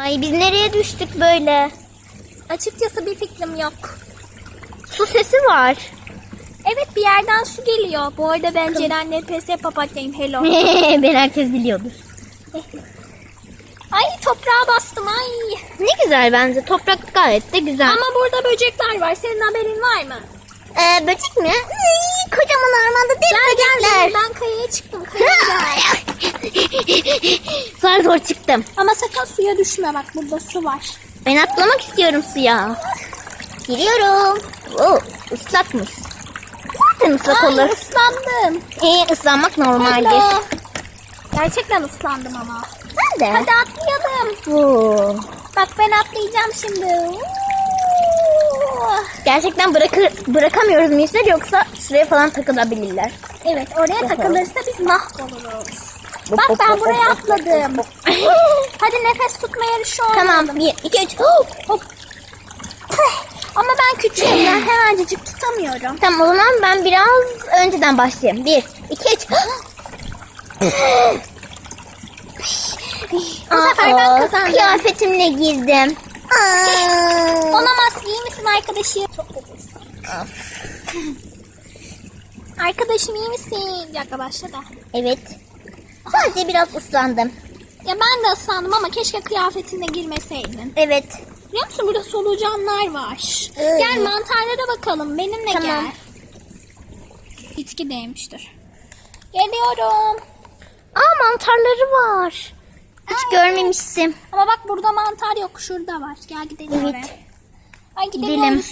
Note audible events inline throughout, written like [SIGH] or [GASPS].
Ay biz nereye düştük böyle? Açıkçası bir fikrim yok. Su sesi var. Evet bir yerden su geliyor. Bu arada ben Ceren NPS papatyayım. Hello. [LAUGHS] ben herkes biliyordur. Ay toprağa bastım ay. Ne güzel bence. Toprak gayet de güzel. Ama burada böcekler var. Senin haberin var mı? Ee, böcek mi? Ay, kocaman ormanda değil gel böcekler. Ben kayaya çıktım. Kayaya zor zor çıktım. Ama sakın suya düşme bak burada su var. Ben atlamak istiyorum suya. Giriyorum. Oo, ıslakmış. Zaten ıslak Ay olur. ıslandım. Ee, ıslanmak normaldir. Hello. Gerçekten ıslandım ama. Ben de. Hadi atlayalım. Oo. Bak ben atlayacağım şimdi. Gerçekten bırakır, bırakamıyoruz muyuzlar yoksa şuraya falan takılabilirler. Evet oraya takılırsa biz mahvoluruz. Bak ben buraya atladım. Hadi nefes tutma yarışı oynayalım. Tamam. Bir, iki, üç. Hop. Hop. Ama ben küçüğüm ben hemencecik tutamıyorum. Tamam o zaman ben biraz önceden başlayayım. Bir, iki, üç. [GASPS] Bu sefer ben kazandım. Kıyafetimle girdim. Olamaz iyi misin arkadaşım? Çok kötüsün. [LAUGHS] Arkadaşım iyi misin? Bir dakika başla da. Evet. Sadece biraz ıslandım. Ya ben de ıslandım ama keşke kıyafetine girmeseydin. Evet. Biliyor musun burada solucanlar var. Evet. Gel mantarlara bakalım benimle Tamam. gel. Bitki değmiştir. Geliyorum. Aa mantarları var. Hiç görmemiştim. Ama bak burada mantar yok. Şurada var. Gel gidelim Evet. oraya. Ay Gidelim. gidelim.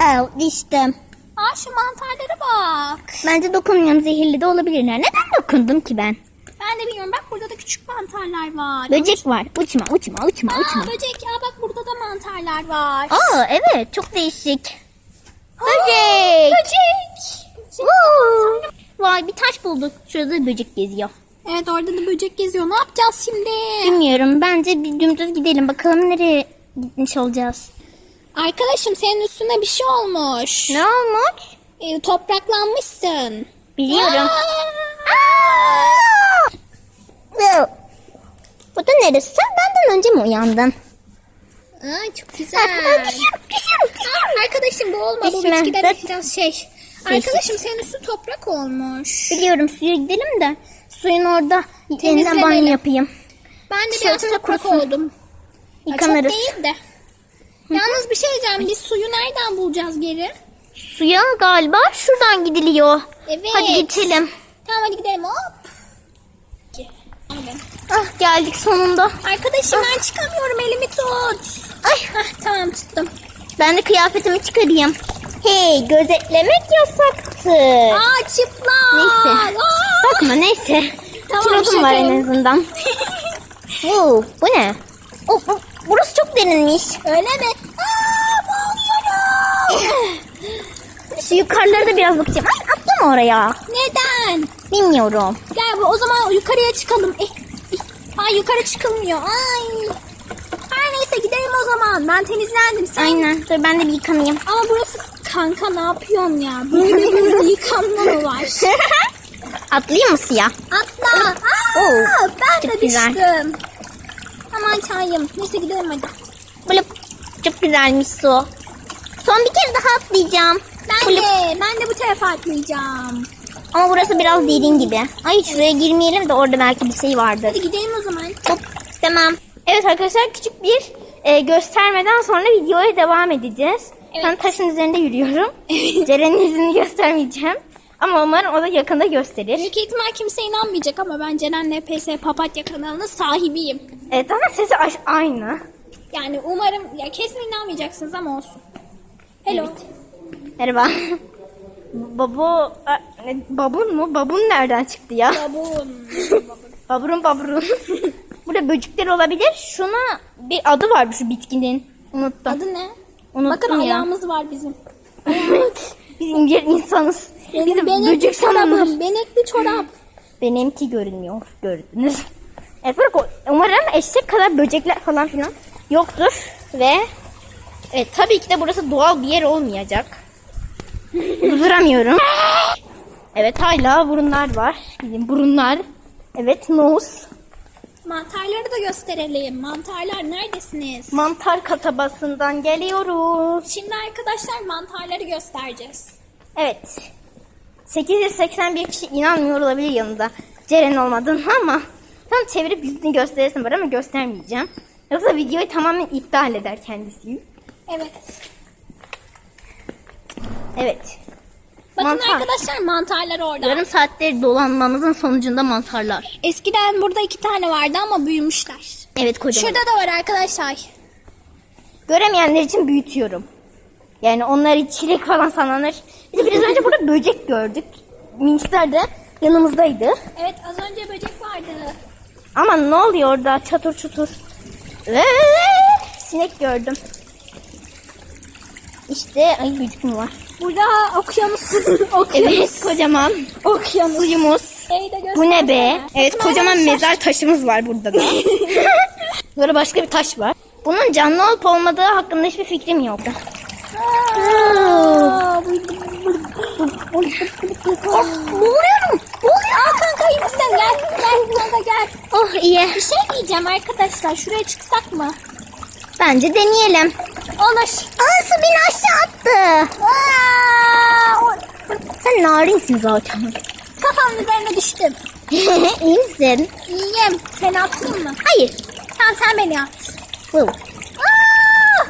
Aa, düştüm. Aa şu mantarlara bak. Bence dokunmuyorum zehirli de olabilirler. Neden dokundum ki ben? Ben de bilmiyorum. Bak burada da küçük mantarlar var. Böcek var. Uçma uçma uçma Aa uçma. böcek. Aa bak burada da mantarlar var. Aa evet çok değişik. Böcek. Böcek. Woo. Vay bir taş bulduk. Şurada böcek geziyor. Evet orada da böcek geziyor. Ne yapacağız şimdi? Bilmiyorum. Bence bir dümdüz gidelim. Bakalım nereye gitmiş olacağız. Arkadaşım senin üstüne bir şey olmuş. Ne olmuş? Ee, topraklanmışsın. Biliyorum. Aa! Bu da neresi? Sen benden önce mi uyandın? Aa, çok güzel. Düşün, düşün, düşün. Aa, arkadaşım bu olma. Bu Düşme. bitkiler Dur. biraz şey. Arkadaşım senin üstü toprak olmuş. Biliyorum suya gidelim de suyun orada yeniden banyo yapayım. Ben de biraz toprak kurusun. oldum. Yıkanırız. Çok değil de. Yalnız bir şey diyeceğim. Biz suyu nereden bulacağız geri? Suya galiba şuradan gidiliyor. Evet. Hadi geçelim. Tamam hadi gidelim hop. Hadi. Ah geldik sonunda. Arkadaşım ben çıkamıyorum elimi tut. Ay Hah, tamam tuttum. ben de kıyafetimi çıkarayım. Hey gözetlemek yasaktı. Aa çıplak. Neyse. Aa! Bakma neyse. Tamam, Kilodum var en şekerim. azından. [LAUGHS] Oo, bu ne? Oh, bu- burası derinmiş. Öyle mi? Aa boğuluyorum. [LAUGHS] Şu yukarılara da biraz bakacağım. Ay atlama oraya. Neden? Bilmiyorum. Gel bu o zaman yukarıya çıkalım. Eh, eh. Ay yukarı çıkılmıyor. Ay. Her neyse gidelim o zaman. Ben temizlendim. Sen Aynen. Dur ben de bir yıkanayım. Ama burası kanka ne yapıyorsun ya? Böyle böyle [LAUGHS] yıkanma mı var? [LAUGHS] Atlayayım mı suya? Atla. Aa, Oo, ben de güzel. düştüm. Aman çayım. Neyse gidelim hadi. Çok güzelmiş su. Son bir kere daha atlayacağım. Ben Böyle- de, ben de bu tarafa atlayacağım. Ama burası biraz derin gibi. Ay şuraya girmeyelim de orada belki bir şey vardır. Hadi gidelim o zaman. Hop, tamam. Evet arkadaşlar küçük bir e, göstermeden sonra videoya devam edeceğiz. Evet. Ben taşın üzerinde yürüyorum. [LAUGHS] Ceren'in yüzünü göstermeyeceğim. Ama umarım o da yakında gösterir. Büyük ihtimal kimse inanmayacak ama ben Ceren NPS Papatya kanalının sahibiyim. Evet zaten sesi aynı. Yani umarım, ya kesin inanmayacaksınız ama olsun. Hello. Evet. Merhaba. Babu, e, babun mu? Babun nereden çıktı ya? Babun. [LAUGHS] Baburun baburun. [LAUGHS] Burada böcekler olabilir. Şuna bir adı var şu bitkinin. Unuttum. Adı ne? Unuttum Bakın ya. ayağımız var bizim. Evet. Biz ince insanız. Benim Bizim benekli böcek sanırlar. Benekli çorap. [LAUGHS] Benimki görünmüyor. Gördünüz. Evet umarım eşek kadar böcekler falan filan yoktur. Ve evet, tabii ki de burası doğal bir yer olmayacak. Duramıyorum. Evet hala burunlar var. Bizim burunlar. Evet nose. Mantarları da gösterelim. Mantarlar neredesiniz? Mantar kasabasından geliyoruz. Şimdi arkadaşlar mantarları göstereceğiz. Evet. 881 kişi inanmıyor olabilir yanında. Ceren olmadığını ama tam çevirip yüzünü gösteresim var ama göstermeyeceğim. Yoksa videoyu tamamen iptal eder kendisi. Evet. Evet. Bakın Mantar. arkadaşlar mantarlar orada. Yarım saattir dolanmamızın sonucunda mantarlar. Eskiden burada iki tane vardı ama büyümüşler. Evet kocaman. Şurada da var arkadaşlar. Göremeyenler için büyütüyorum. Yani onlar çilek falan sananır. Bir de biraz önce burada böcek gördük. Minçler de yanımızdaydı. Evet az önce böcek vardı. Ama ne oluyor orada çatır çutur. Sinek gördüm. İşte ay mı var? Burada okyanus. okyanus. Evet kocaman Okyanus. suyumuz. Bu ne be? Evet kocaman mezar taşımız var burada da. Böyle başka bir taş var. Bunun canlı olup olmadığı hakkında hiçbir fikrim yok. Aa, Oh, boğuluyorum. Aa kanka iyi misin? Gel gel kanka gel. Oh iyi. Bir şey diyeceğim arkadaşlar. Şuraya çıksak mı? Bence deneyelim. Olur. Aa su beni aşağı attı. Aa, o- Sen narinsin zaten. kafamın üzerine düştüm. [LAUGHS] iyi misin? İyiyim. Seni atayım mı? Hayır. Tamam sen beni at. Bu. Aa!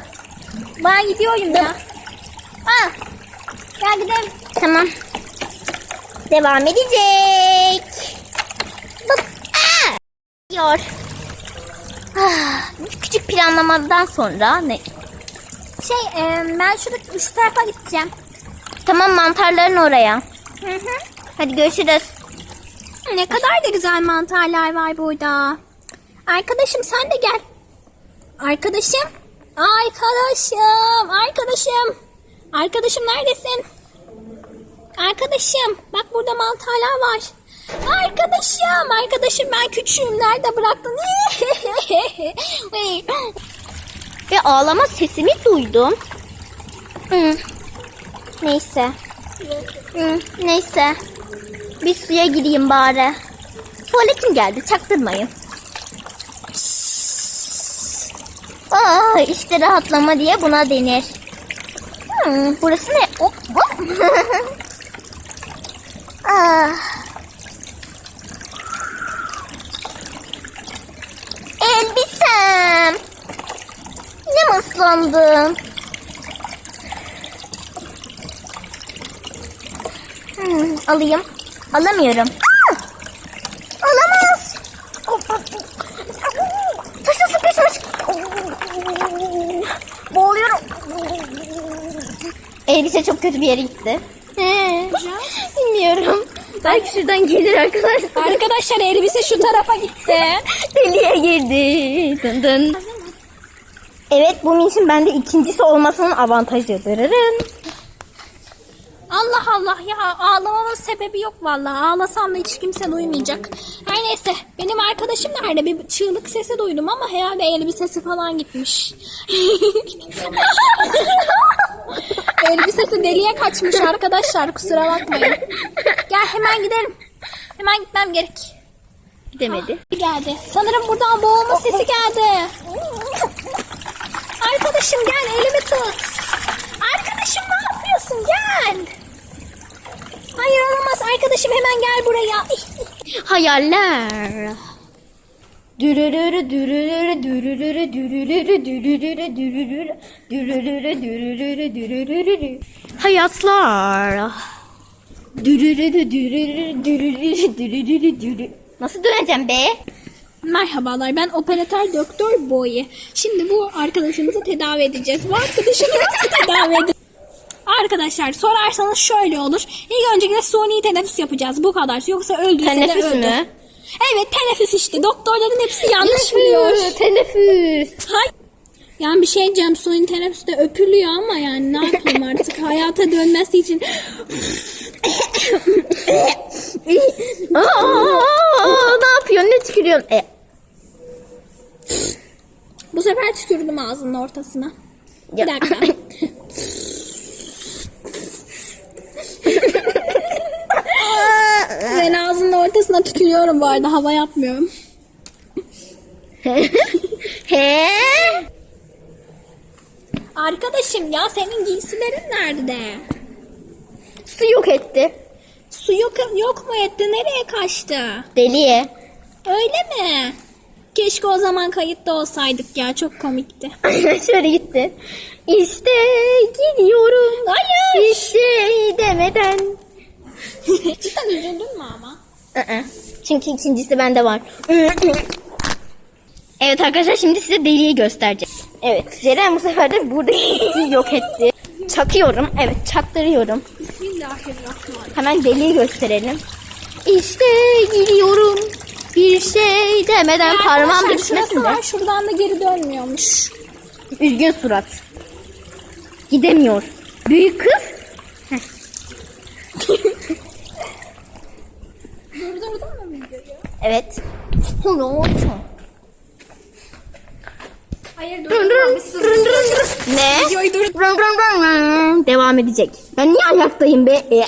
Ben gidiyorum ya. Aa! Gel gidelim. Tamam. Devam edecek. Bak. Aa! Yor. Ah, küçük planlamadan sonra ne? Şey e, ben şurada şu tarafa gideceğim. Tamam mantarların oraya. Hı hı. Hadi görüşürüz. Ne kadar da güzel mantarlar var burada. Arkadaşım sen de gel. Arkadaşım. Arkadaşım. Arkadaşım. Arkadaşım neredesin? Arkadaşım. Bak burada mantarlar var. Arkadaşım. Arkadaşım ben küçüğüm. Nerede bıraktın? [LAUGHS] Ve ağlama sesimi duydum. Hı. Neyse. Hı, neyse. Bir suya gireyim bari. Tuvaletim geldi çaktırmayın. Aa, işte rahatlama diye buna denir. Hı, burası ne? Hop, [LAUGHS] hop. Ah. Elbisem. Ne ıslandım. Hmm, alayım. Alamıyorum. Aa! Alamaz. Taşa sıkışmış. Boğuluyorum. Elbise çok kötü bir yere gitti. Bilmiyorum. Belki şuradan gelir arkadaşlar. Arkadaşlar elbise şu tarafa gitti. [LAUGHS] Deliye girdi. Dın dın. Evet bunun için bende ikincisi olmasının avantajı. Dırırın. Allah Allah ya ağlamamın sebebi yok vallahi. Ağlasam da hiç kimse duymayacak. Her neyse benim arkadaşım nerede? Bir çığlık sesi duydum ama herhalde elbisesi falan gitmiş. [LAUGHS] elbisesi deliye kaçmış arkadaşlar kusura bakmayın. Gel hemen gidelim. Hemen gitmem gerek. Gidemedi. Geldi. Sanırım buradan boğulma sesi geldi. Arkadaşım gel elimi tut. Arkadaşım ne yapıyorsun gel. Hayır olamaz arkadaşım hemen gel buraya. Hayaller. Dürürürü dürürürü dürürürü dürürürü dürürürü dürürürü dürürürü dürürürü dürürürü Hayatlar. Dürürürü dürürürü dürürürü dürürürü dürürürü Nasıl döneceğim be? Merhabalar ben operatör doktor Boy. Şimdi bu arkadaşımızı tedavi edeceğiz. Bu arkadaşımı nasıl tedavi edeceğiz? Arkadaşlar sorarsanız şöyle olur. İlk öncelikle suni teneffüs yapacağız. Bu kadar. Yoksa öldüyse de Teneffüs öldü. mü? Evet teneffüs işte. Doktorların hepsi yanlış biliyor. Teneffüs. Hay. Yani bir şey diyeceğim suyun teneffüste öpülüyor ama yani ne yapayım artık [LAUGHS] hayata dönmesi için Aa, ne yapıyorsun? Ne tükürüyorsun? E, bu sefer tükürdüm ağzının ortasına. Bir dakika. [LAUGHS] ben ağzının ortasına tükürüyorum bu arada hava yapmıyorum. [LAUGHS] He? Arkadaşım ya senin giysilerin nerede? Su yok etti. Su yok, yok mu etti? Nereye kaçtı? Deliye. Öyle mi? Keşke o zaman kayıtta olsaydık ya. Çok komikti. [LAUGHS] Şöyle gitti. İşte gidiyorum. Hayır. İşte demeden. [LAUGHS] Cidden üzüldün mü ama? Aa, Çünkü ikincisi bende var. [LAUGHS] evet arkadaşlar şimdi size deliği göstereceğim. Evet Ceren bu sefer de buradaki yok etti. Çakıyorum. Evet çaktırıyorum. Bismillahirrahmanirrahim. Hemen deliği gösterelim. İşte gidiyorum. Bir şey demeden parmağım Arkadaşlar, düşmesin de. var, Şuradan da geri dönmüyormuş. Üzgün surat. Gidemiyor. Büyük kız. Durdurdun mu videoyu? Evet. Hello. Hayır Rın rın, durdurmamışsın. Ne? Videoyu dur. Rın rın rın rın. Devam edecek. Ben niye ayaktayım be? E,